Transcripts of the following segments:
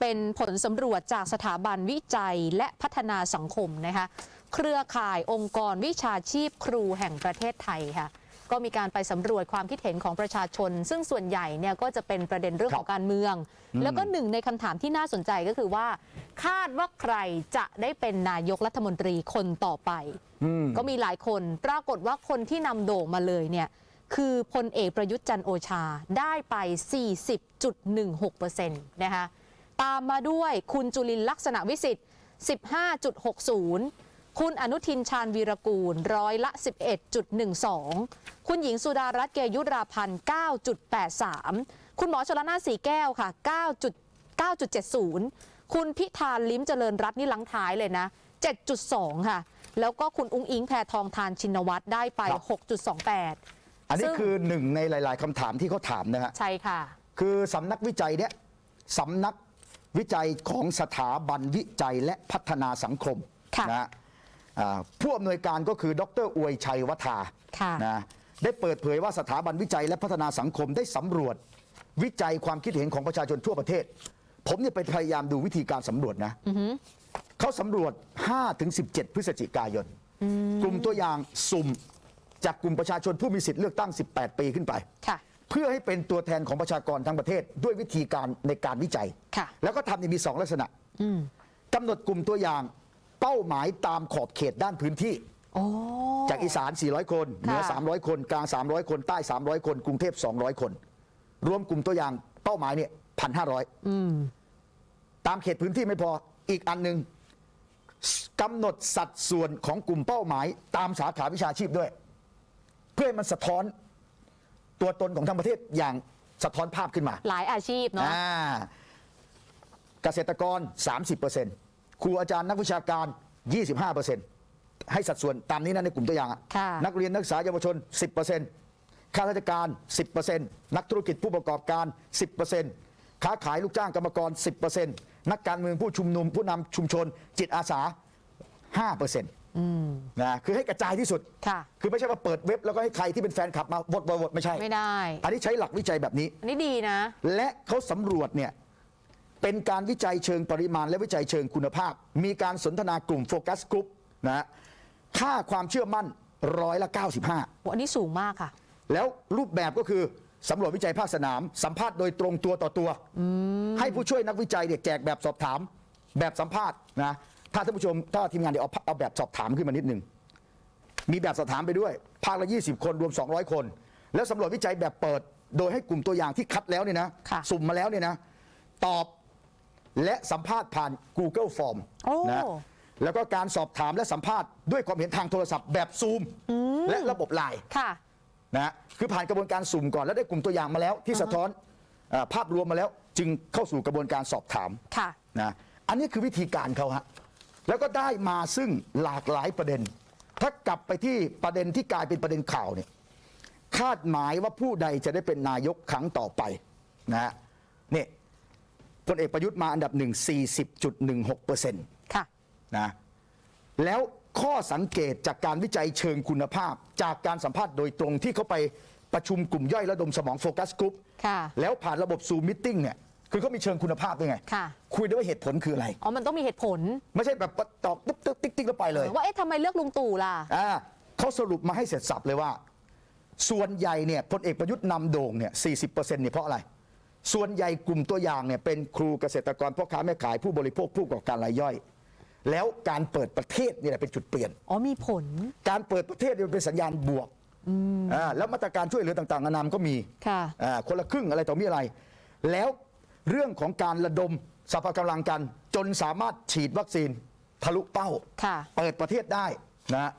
เป็นผลสำรวจจากสถาบันวิจัยและพัฒนาสังคมนะคะเครือข่ายองค์กรวิชาชีพครูแห่งประเทศไทยค่ะก็มีการไปสำรวจความคิดเห็นของประชาชน ซึ่งส่วนใหญ่เนี่ยก็จะเป็นประเด็นเรื่องครับของการเมือง แล้วก็หนึ่งในคำถามที่น่าสนใจก็คือว่า คาดว่าใครจะได้เป็นนายกรัฐมนตรีคนต่อไปอืมก็มีหลายคนปรากฏว่าคนที่นำโด่งมาเลยเนี่ยคือพลเอกประยุทธ์จันทร์โอชาได้ไป 40.16%นะคะ ตามมาด้วยคุณจุลินลักษณะวิสิทธิ์ 15.60 คุณอนุทินชาญวีรกูลร้อยละ 11.12 คุณหญิงสุดารัตน์เกยุราพันธ์ 9.83 คุณหมอชลนานสีแก้วค่ะ 9. 9.70 คุณพิธาลิ้มเจริญรัตน์นี่ลังท้ายเลยนะ 7.2 ค่ะ แล้วก็คุณอุ้งอิงแพทองทานชินวัตรได้ไปครับ6.28อันนี้ซึ่งคือหนึ่งในหลาย ๆคำถามที่เขาถามนะฮะ ใช่ค่ะ คือสำนักวิจัยเนี่ยสำนัก วิจัยของสถาบันวิจัยและพัฒนาสังคมค่ะนะฮะอ่าผู้อำนวยการก็คือดรอวยชัยวัฒาค่ะ นะได้เปิดเผยว่าสถาบันวิจัยและพัฒนาสังคมได้สำรวจ วิจัยความคิดเห็นของประชาชนทั่วประเทศ ผมเนี่ยไปพยายามดูวิธีการสำรวจนะเขาสำรวจ 5-17 พฤศจิกายน กลุ่มตัวอย่างสุ่ม จากกลุ่มประชาชนผู้มีสิทธิ์เลือกตั้ง 18 ปีขึ้นไป ค่ะ เพื่อให้เป็นตัวแทนของประชากรทั้งประเทศ ด้วยวิธีการในการวิจัย ค่ะ แล้วก็ทำเนี่ยมีสองลักษณะกำหนดกลุ่มตัวอย่างเป้าหมายตามขอบเขตด้านพื้นที่ โอ้ จากอีสาน 400 คน เหนือ ค่ะ 300 คน กลาง 300 คน ใต้ 300 คน กรุงเทพ 200 คน รวมกลุ่มตัวอย่างเป้าหมายเนี่ย1,500ตามเขตพื้นที่ไม่พอ อีกอันหนึ่งกำหนดสัดส่วนของกลุ่มเป้าหมาย ตามสาขาวิชาชีพด้วย เพื่อให้มันสะท้อน ตัวตนของทั้งประเทศอย่างสะท้อนภาพขึ้นมาหลายอาชีพเนาะอ่าเกษตรกร 30%ครูอาจารย์นักวิชาการ 25%ให้สัดส่วนตามนี้นะในกลุ่มตัวอย่างอะค่ะนักเรียนนักศึกษาเยาวชน 10%ข้าราชการ 10%นักธุรกิจผู้ประกอบการ 10%ค้าขายลูกจ้างกรรมกร 10%นักการเมืองผู้ชุมนุมผู้นำชุมชนจิตอาสา 5% นะคือให้กระจายที่สุด ค่ะ คือไม่ใช่ว่าเปิดเว็บแล้วก็ให้ใครที่เป็นแฟนคลับมาโหวตโหวตโหวตไม่ใช่ ไม่ได้ อันนี้ใช้หลักวิจัยแบบนี้ อันนี้ดีนะ และเขาสำรวจเนี่ยเป็นการวิจัยเชิงปริมาณและวิจัยเชิงคุณภาพ มีการสนทนากลุ่มโฟกัสกลุ่มนะฮะค่าความเชื่อมั่นร้อยละ 95โอ้อันนี้สูงมากค่ะ แล้วรูปแบบก็คือสำรวจวิจัยภาคสนาม สัมภาษณ์โดยตรงตัวต่อตัวให้ผู้ช่วยนักวิจัยเนี่ยแจกแบบสอบถาม แบบสัมภาษณ์นะ ถ้าท่านผู้ชมถ้าทีมงานเดี๋ยวเอาเอาแบบสอบถามขึ้นมานิดนึง มีแบบสอบถามไปด้วย ภาคละ 20 คนรวม 200 คน แล้วสำรวจวิจัยแบบเปิด โดยให้กลุ่มตัวอย่างที่คัดแล้วเนี่ยนะค่ะ สุ่มมาแล้วเนี่ยนะ ตอบและสัมภาษณ์ผ่าน Google Form โอ้ นะแล้วก็การสอบถามและสัมภาษณ์ด้วยความเห็นทางโทรศัพท์แบบซูมและระบบไลน์ ค่ะ นะฮะคือผ่านกระบวนการสุ่มก่อนแล้วได้กลุ่มตัวอย่างมาแล้ว ที่สะท้อนเอ่อภาพรวมมาแล้ว จึงเข้าสู่กระบวนการสอบถามค่ะ นะอันนี้คือวิธีการเขาฮะ แล้วก็ได้มาซึ่งหลากหลายประเด็น ถ้ากลับไปที่ประเด็นที่กลายเป็นประเด็นข่าวเนี่ยคาดหมายว่าผู้ใดจะได้เป็นนายกครั้งต่อไปนะฮะนี่พลเอกประยุทธ์มาอันดับหนึ่ง40.16เปอร์เซ็นต์ค่ะ นะแล้วข้อสังเกตจากการวิจัยเชิงคุณภาพ จากการสัมภาษณ์โดยตรงที่เขาไปประชุมกลุ่มย่อยระดมสมองโฟกัสกรุ๊ปค่ะ แล้วผ่านระบบซูมมิทติ้งเนี่ย คือเขามีเชิงคุณภาพด้วยไง ค่ะ คุยได้ว่าเหตุผลคืออะไร อ๋อ มันต้องมีเหตุผล ไม่ใช่แบบตอบติ๊กติ๊กติ๊กติ๊กแล้วไปเลยว่าเอ๊ะทำไมเลือกลุงตู่ล่ะ อ่าเขาสรุปมาให้เสร็จสับเลยว่า ส่วนใหญ่เนี่ยพลเอกประยุทธ์นำโด่งเนี่ย40%เนี่ยเพราะอะไร ส่วนใหญ่กลุ่มตัวอย่างเนี่ยเป็นครูเกษตรกรพ่อค้าแม่ขายผู้บริโภคผู้ประกอบการรายย่อย แล้วการเปิดประเทศนี่แหละเป็นจุดเปลี่ยน อ๋อ มีผล การเปิดประเทศเนี่ยมันเป็นสัญญาณบวกอ่าแล้วมาตรการช่วยเหลือต่างๆนานามก็มีค่ะอ่าคนละครึ่งอะไรต่อมีอะไร แล้ว เรื่องของการระดมสรรพกำลังกัน จนสามารถฉีดวัคซีนทะลุเป้า ค่ะ เปิดประเทศได้นะ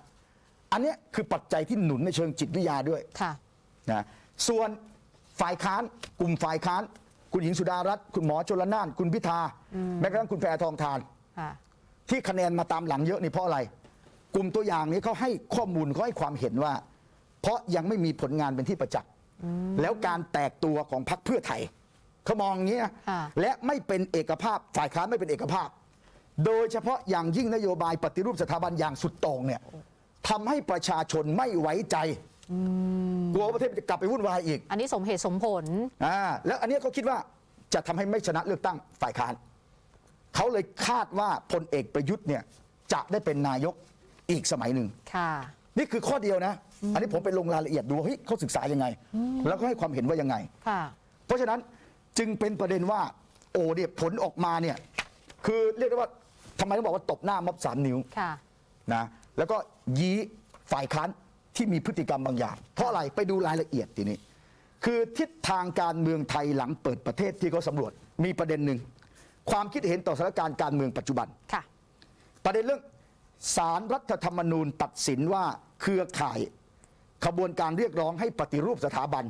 อันเนี้ยคือปัจจัยที่หนุนในเชิงจิตวิทยาด้วยค่ะ นะส่วนฝ่ายค้านกลุ่มฝ่ายค้าน คุณหญิงสุดารัตน์คุณหมอชลนาน คุณพิธาแม้กระทั่งคุณแพรทองทาน ค่ะ ที่คะแนนมาตามหลังเยอะนี่เพราะอะไร กลุ่มตัวอย่างนี้เขาให้ข้อมูลเขาให้ความเห็นว่า เพราะยังไม่มีผลงานเป็นที่ประจักษ์แล้วการแตกตัวของพรรคเพื่อไทย เขามองอย่างนี้นะค่ะและไม่เป็นเอกภาพฝ่ายค้านไม่เป็นเอกภาพ โดยเฉพาะอย่างยิ่งนโยบายปฏิรูปสถาบันอย่างสุดโต่งเนี่ยทำให้ประชาชนไม่ไว้ใจกลัวว่าประเทศจะกลับไปวุ่นวายอีกอันนี้สมเหตุสมผล อ่าแล้วอันเนี้ยเขาคิดว่าจะทำให้ไม่ชนะเลือกตั้งฝ่ายค้านเขาเลยคาดว่าพลเอกประยุทธ์เนี่ยจะได้เป็นนายกอีกสมัยหนึ่ง ค่ะ นี่คือข้อเดียวนะ อันนี้ผมไปลงรายละเอียดดูว่าเฮ้ยเขาศึกษายังไง แล้วก็ให้ความเห็นว่ายังไง ค่ะ เพราะฉะนั้น จึงเป็นประเด็นว่า โอ้เนี่ยผลออกมาเนี่ย คือเรียกได้ว่าทำไมต้องบอกว่าตบหน้าม็อบสามนิ้วค่ะ นะแล้วก็ยี้ฝ่ายค้านที่มีพฤติกรรมบางอย่าง เพราะอะไรไปดูรายละเอียดทีนี้ คือทิศทางการเมืองไทยหลังเปิดประเทศที่เขาสำรวจมีประเด็นหนึ่งความคิดเห็นต่อสถานการณ์การเมืองปัจจุบัน ค่ะ ประเด็นเรื่องสารรัฐธรรมนูญตัดสินว่าเครือข่ายขบวนการเรียกร้องให้ปฏิรูปสถาบัน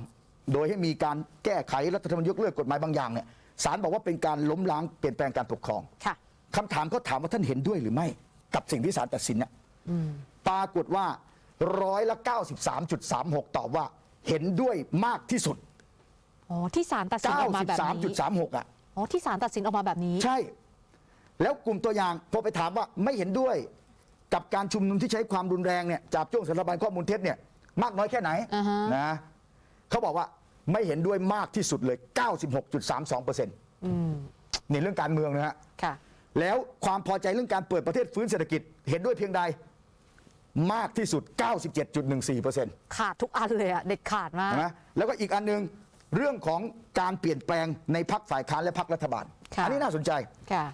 โดยให้มีการแก้ไขรัฐธรรมนูญยกเลิกกฎหมายบางอย่างเนี่ยสารบอกว่าเป็นการล้มล้างเปลี่ยนแปลงการปกครองค่ะ คำถามก็ถามว่าท่านเห็นด้วยหรือไม่ กับสิ่งที่ศาลตัดสินเนี่ยปรากฏว่าร้อยละ93.36 ตอบว่า เห็นด้วยมากที่สุด อ๋อ ที่ศาลตัดสินออกมาแบบนี้93.36 อะ อ๋อ ที่ศาลตัดสินออกมาแบบนี้ ใช่ แล้วกลุ่มตัวอย่างพอไปถามว่าไม่เห็นด้วยกับการชุมนุมที่ใช้ความรุนแรงเนี่ยจับจ้วงสถาบันข้อมูลเท็จเนี่ยมากน้อยแค่ไหนอ่าฮะนะเขาบอกว่า ไม่เห็นด้วยมากที่สุดเลย 96.32เปอร์เซ็นต์อืมนี่เรื่องการเมืองนะฮะค่ะ แล้วความพอใจเรื่องการเปิดประเทศฟื้นเศรษฐกิจเห็นด้วยเพียงใดมากที่สุด 97.14เปอร์เซ็นต์ขาดทุกอันเลยอะเด็ดขาดมากนะแล้วก็อีกอันหนึ่งเรื่องของการเปลี่ยนแปลงในพักฝ่ายค้านและพักรัฐบาลค่ะอันี้น่าสนใจค่ะ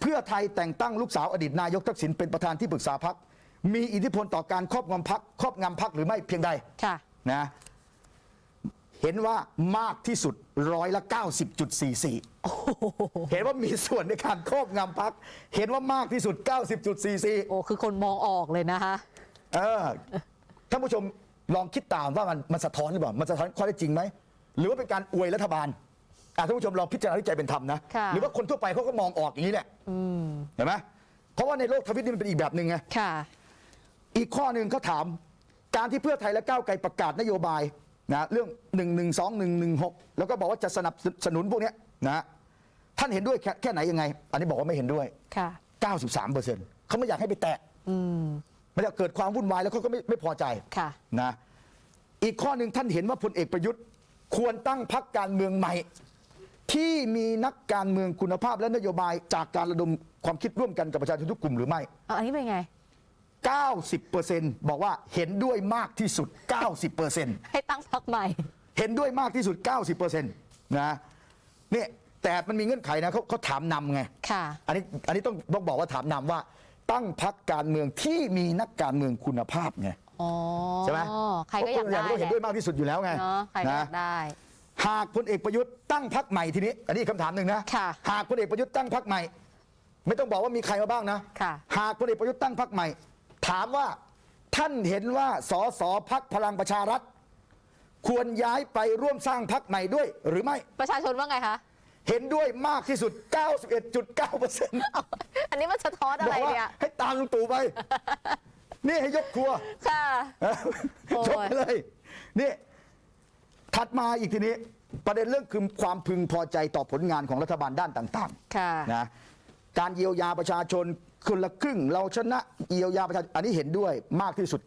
เพื่อไทยแต่งตั้งลูกสาวอดีตนายกทักษิณเป็นประธานที่ปรึกษาพักมีอิทธิพลต่อการครอบงำพักครอบงำพักหรือไม่เพียงใดค่ะนะ เห็นว่ามากที่สุดร้อยละ 90.44 เห็นว่ามีส่วนในการครอบงำพัก เห็นว่ามากที่สุด 90.44 โอ้คือคนมองออกเลยนะคะเออท่านผู้ชมลองคิดตามว่ามันมันสะท้อนหรือเปล่า มันสะท้อนข้อเท็จจริงไหม หรือว่าเป็นการอวยรัฐบาลอะท่านผู้ชมลองพิจารณาด้วยใจเป็นธรรมนะค่ะหรือว่าคนทั่วไปเขาก็มองออกอย่างนี้แหละเห็นไหมเพราะว่าในโลกทวิตนี่มันเป็นอีกแบบหนึ่งไงค่ะอีกข้อหนึ่งเขาถาม การที่เพื่อไทยและก้าวไกลประกาศนโยบาย นะเรื่อง1 1 2 1 1 6 แล้วก็บอกว่าจะสนับสนุนพวกเนี้ยนะท่านเห็นด้วยแค่แค่ไหนยังไง อันนี้บอกว่าไม่เห็นด้วยค่ะ93เปอร์เซ็นต์เขาไม่อยากให้ไปแตะมันจะเกิดความวุ่นวายแล้วเขาก็ไม่ไม่พอใจค่ะนะอีกข้อหนึ่งท่านเห็นว่าพลเอกประยุทธ์ ควรตั้งพักการเมืองใหม่ ที่มีนักการเมืองคุณภาพและนโยบายจากการระดมความคิดร่วมกันกับประชาชนทุกกลุ่มหรือไม่เอาอันนี้เป็นไง 90%บอกว่าเห็นด้วยมากที่สุด 90%ให้ตั้งพักใหม่ เห็นด้วยมากที่สุด 90%นะเนี่ยแต่มันมีเงื่อนไขนะเขาเขาถามนำไงค่ะ อันนี้อันนี้ต้องต้องบอกว่าถามนำว่า ตั้งพักการเมืองที่มีนักการเมืองคุณภาพไง อ๋อใช่ไหมใครก็อยากได้เพระคนต้องเห็นด้วยมากที่สุดอยู่แล้วไงเนาะใครก็อยากนะได้ หากพลเอกประยุทธ์ตั้งพักใหม่ทีนี้ อันนี้คำถามหนึ่งนะ ค่ะ หากพลเอกประยุทธ์ตั้งพักใหม่ ไม่ต้องบอกว่ามีใครมาบ้างนะ ค่ะ หากพลเอกประยุทธ์ตั้งพักใหม่ ถามว่าท่านเห็นว่าสสพักพลังประชารัฐ ควรย้ายไปร่วมสร้างพักใหม่ด้วยหรือไม่ ประชาชนว่าไงคะ เห็นด้วยมากที่สุด 91.9%อันนี้มันสะท้อนบอะอกไรว่าเนี่ย ให้ตามลุงตู่ไป นี่ให้ยกครัว ค่ะ โอ้ย จบไปเลยนี่ถัดมาอีกทีนี้ ประเด็นเรื่องคือความพึงพอใจต่อผลงานของรัฐบาลด้านต่างค่ะ ๆนะการเยียวยาประชาชน คนละครึ่งเราชนะเยียวยาประชาชนอันนี้เห็นด้วยมากที่สุด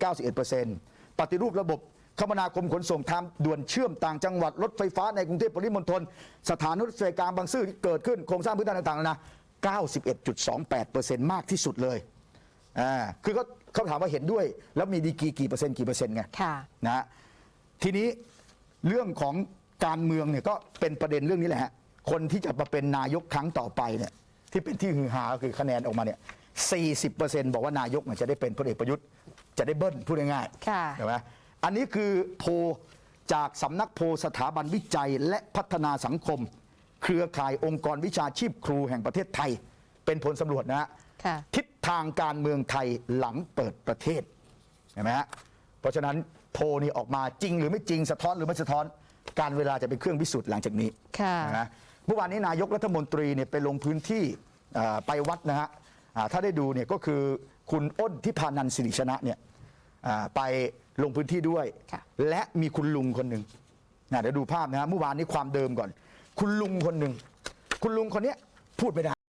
91%ปฏิรูประบบคมนาคมขนส่งทางด่วนเชื่อมต่างจังหวัดรถไฟฟ้าในกรุงเทพปริมณฑลสถานรถไฟกลางบางซื่อที่เกิดขึ้นโครงสร้างพื้นฐานต่างๆนะ91.28%มากที่สุดเลยอ่าคือเขาเขาถามว่าเห็นด้วย แล้วมีดีกรีกี่เปอร์เซ็นต์กี่เปอร์เซ็นต์ไงค่ะนะฮะทีนี้เรื่องของการเมืองเนี่ยก็เป็นประเด็นเรื่องนี้แหละฮะคนที่จะมาเป็นนายกครั้งต่อไปเนี่ยที่เป็นที่ฮือฮาก็คือคะแนนออกมาเนี่ย 40%บอกว่านายกเนี่ยจะได้เป็นพลเอกประยุทธ์จะได้เบิ้ลพูดง่ายค่ะ ๆใช่ไหมอันนี้คือโพลจากสำนักโพลสถาบันวิจัยและพัฒนาสังคม เครือข่ายองค์กรวิชาชีพครูแห่งประเทศไทย เป็นผลสำรวจนะฮะ ค่ะ ทิศทางการเมืองไทยหลังเปิดประเทศเห็นไหมฮะเพราะฉะนั้นโพลนี้ออกมาจริงหรือไม่จริงสะท้อนหรือไม่สะท้อน การเวลาจะเป็นเครื่องพิสูจน์หลังจากนี้ค่ะ นะเมื่อวานนี้นายกรัฐมนตรีเนี่ยไปลงพื้นที่เอ่อไปวัดนะฮะอ่า ถ้าได้ดูเนี่ยก็คือคุณอ้นทิพานันท์สิริชนะเนี่ยอ่าไปลงพื้นที่ด้วยค่ะและมีคุณลุงคนหนึ่งนะเดี๋ยวดูภาพนะฮะเมื่อวานนี้ความเดิมก่อน คุณลุงคนหนึ่งคุณลุงคนเนี้ยพูดไม่ได้